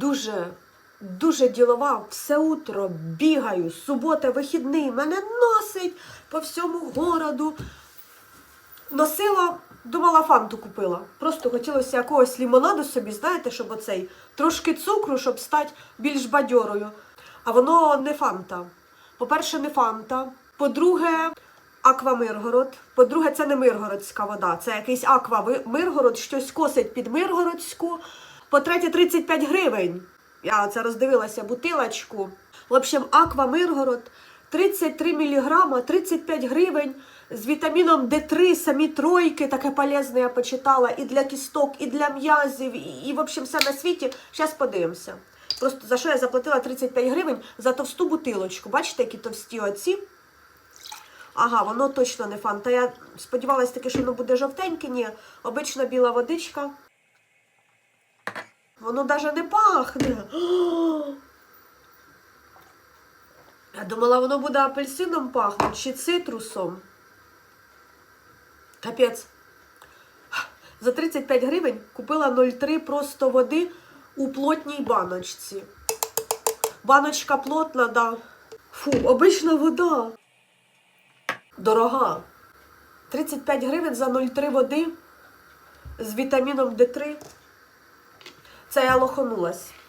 дуже, дуже ділова, все утро бігаю, субота, вихідний, мене носить по всьому городу. Носила, думала, фанту купила. Просто хотілося якогось лімонаду собі, знаєте, щоб оцей трошки цукру, щоб стати більш бадьорою. А воно не фанта. По-перше, не фанта. По-друге, Аква Миргород. По-друге, це не Миргородська вода, це якийсь Аква Ви- Миргород, щось косить під Миргородську. По-третє, 35 гривень. Я це роздивилася бутилочку. В общем, Аква Миргород 33 мг, 35 гривень з вітаміном Д3, самі тройки, таке полезне я почитала і для кісток, і для м'язів, і, і в общем, все на світі. Зараз подивимося. Просто за що я заплатила 35 гривень за товсту бутилочку. Бачите, які товсті оці? Ага, воно точно не фанта. Я сподівалася таки, що воно буде жовтеньке. Ні, обична біла водичка. Воно навіть не пахне. Я думала, воно буде апельсином пахнути чи цитрусом. Капець. За 35 гривень купила 0,3 просто води у плотній баночці. Баночка плотна, да. Фу, обична вода. Дорога. 35 гривень за 0,3 води з вітаміном Д3. Це я лоханулась.